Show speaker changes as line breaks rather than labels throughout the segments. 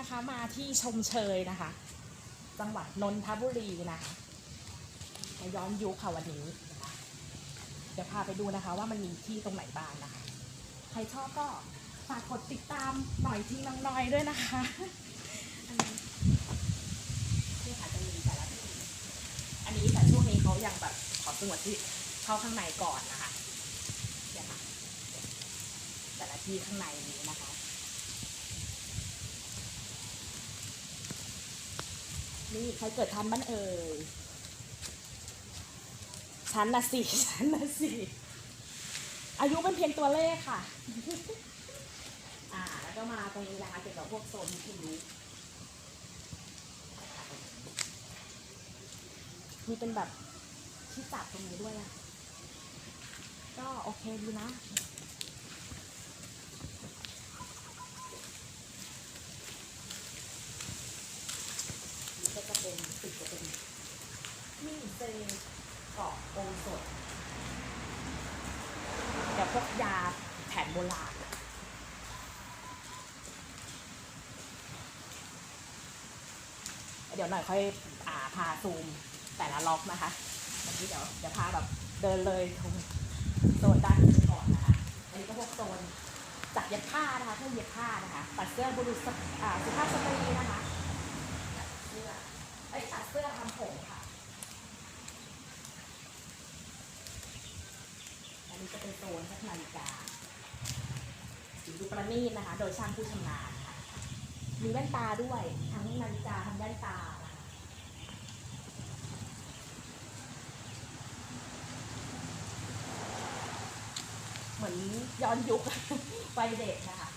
นะคะ มาที่ชมเชยนะคะ จังหวัดนนทบุรีนะคะย้อนยุคค่ะวันนี้นะคะเดี๋ยวพาไปดูนะคะ ว่ามันมีที่ตรงไหนบ้างนะคะ ใครชอบก็ฝากกดติดตามหน่อยทีน้องน้อยด้วยนะคะอันนี้ที่ค่ะจะมีแต่ละที่อันนี้แต่ช่วงนี้เขายังแบบขอสงวนที่เข้าข้างในก่อนนะคะเนี่ยค่ะแต่ละที่ข้างในนี้นะคะ นี่ใครเกิดทันบ้านเอ่ยชั้นนะสิชั้นนะสิอายุเป็นเพียงตัวเลขค่ะ อ่า แล้วก็มาตรงนี้นะคะเกี่ยวกับพวกโซนวิทยุมีเป็นแบบที่จับตรงนี้ด้วยอะก็โอเคดีนะ นี่ก็จะเป็นติดจะเป็นนี่ เซเกาะโอสถเดี๋ยวพวกยาแผนโบราณเดี๋ยวหน่อยค่อยอ่าพาซูมแต่ละล็อกนะคะวันนี้เดี๋ยวเดี๋ยวพาแบบเดินเลยตรงโซนด้านนี้ก่อนนะคะอันนี้ก็พวกโซนจักเย็บผ้านะคะเครื่องเย็บผ้านะคะตัดเสื้อบุรุษสอ่าสุภาพสตรีนะคะ เสื้อไอ้ยตัดเสื้อทำผมค่ะ อันนี้จะเป็ นาฬิกาสีดูประณีตนะคะ โดยช่างผู้ชำนาญค่ะมีแว่นตาด้วยทั้งนาฬิกาทั้งแว่นตาเหมือนย้อนยุควัยเด็กนะคะ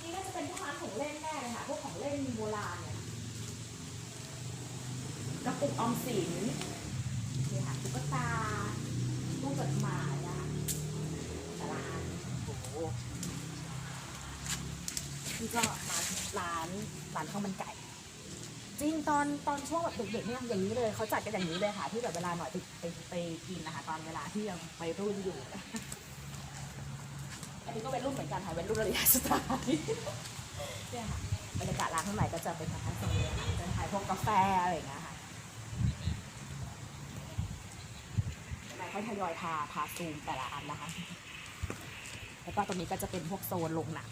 นี่น่าจะเป็นพวกร้านของเล่นแน่เลยค่ะพวกของเล่นโบราณเนี่ยกระปุกออมสินนี่ค่ะตุ๊กตาลูกจดหมายนะ แต่ละอันโอ้โหนี่ก็มาร้านร้านข้าวมันไก่ จริงตอนตอนช่วงแบบเด็กๆเนี่ยอย่างนี้เลยเขาจัดกันอย่างนี้เลยค่ะ ที่แบบเวลาหน่อยไปไปไปกินนะคะตอนเวลาที่ยังไปรุ่นอยู่ อันนี้ก็เป็นรุ่นเหมือนกันค่ะเป็นรุ่นระยะสไตล์เนี่ยค่ะบรรยากาศร้านข้างในก็จะเป็นทางด้านตรงนี้ค่ะจะขายพวกกาแฟอะไรอย่างเงี้ยค่ะนายค่อยทยอยพาพาซูมแต่ละอันนะคะ แล้วก็ตรงนี้ก็จะเป็นพวกโซนโรงหนัง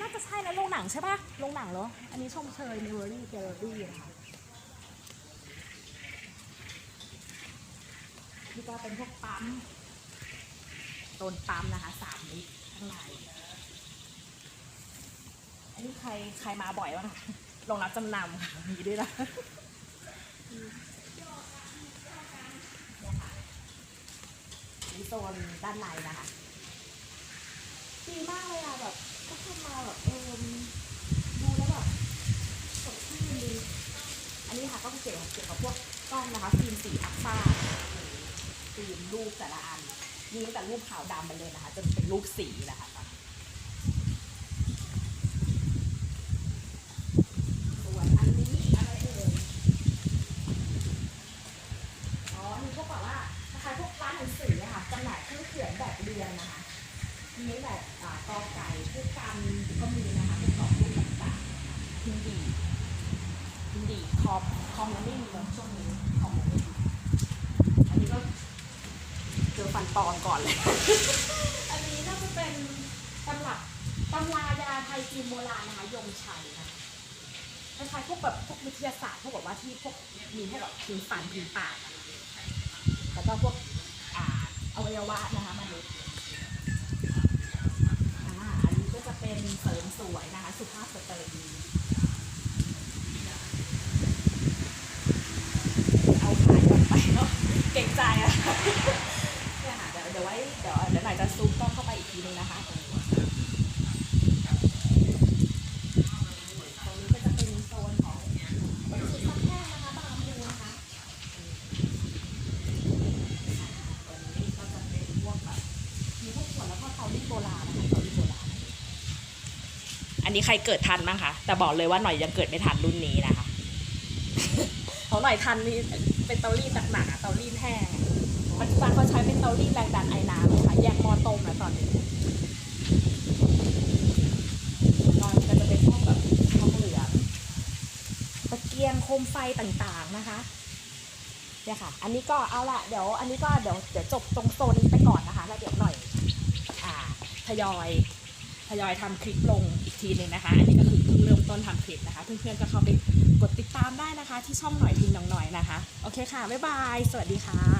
น่าจะใช่นะโรงหนังใช่ปะโรงหนังเหรอ อันนี้ชมเชยมิวเวอรี่แกลเลอรี่นะคะนี่ก็เป็นพวกปั๊มโซนปั๊มนะคะสามลิตรข้างในอันนี้ใครใครมาบ่อยบ้างคะโรงรับจำนำมีด้วยนะ โซนด้านในนะคะดีมากเลยอะแบบก็ทำมาแบบเออดูแล้วแบบสดชื่นดีอันนี้ค่ะก็เกี่ยวกับเกี่ยวกับพวกกล้องนะคะฟิล์มสีอัลฟาฟิล์มรูปแต่ละอันมีตั้งแต่รูปขาวดำไปเลยนะคะจนเป็นรูปสีนะคะส่วนอันนี้อะไรเอ่ย อ๋อ มีพวกแบบว่านะคะพวกร้านหนังสืออะค่ะจำหน่ายเครื่องเขียนแบบเรียนนะคะ มีแบบอ่ากอไก่พวกกันก็มีนะคะพวกกอบรูปต่างๆยินดีฮินดีคอมคอมยังไม่มีเลยช่วงนี้คอมยังไม่มีอันนี้ก็เจอฟันปลอมก่อนเลย อันนี้น่าจะเป็นตำรับตำรายาไทยจีนโบราณนะคะยงชัยนะคะคล้ายๆพวกแบบพวกวิทยาศาสตร์พวกแบบว่าที่พวกมีพวกแบบพื้นฝันพื้นปากแล้วก็พวกอ่าอวัยวะนะคะมนุษย์ อันนี้ใครเกิดทันบ้างคะ แต่บอกเลยว่าหน่อยยังเกิดไม่ทันรุ่นนี้นะคะเขาหน่อยทันนี่เป็นเตารีดหนักหนาเตารีดแห้งปัจจุบันเขาใช้เป็นเตารีดแรงดันไอน้ำค่ะแยกมอต้มนะตอนนี้นอนจะเป็นพวกแบบทองเหลืองตะเกียงโคมไฟต่างๆนะคะเนี่ยค่ะ อันนี้ก็เอาละเดี๋ยว อันนี้ก็เดี๋ยวเดี๋ยวจบตรงโซนนี้ไปก่อนนะคะ แล้วเดี๋ยวหน่อย อ่าทยอยทยอยทำคลิปลง ทีนึงนะคะ อันนี้ก็คือเพิ่งเริ่มต้นทำคลิปนะคะ เพื่อนๆก็เข้าไปกดติดตามได้นะคะ ที่ช่องหน่อยพิน้องหน่อยนะคะ โอเคค่ะ บ๊ายบาย สวัสดีค่ะ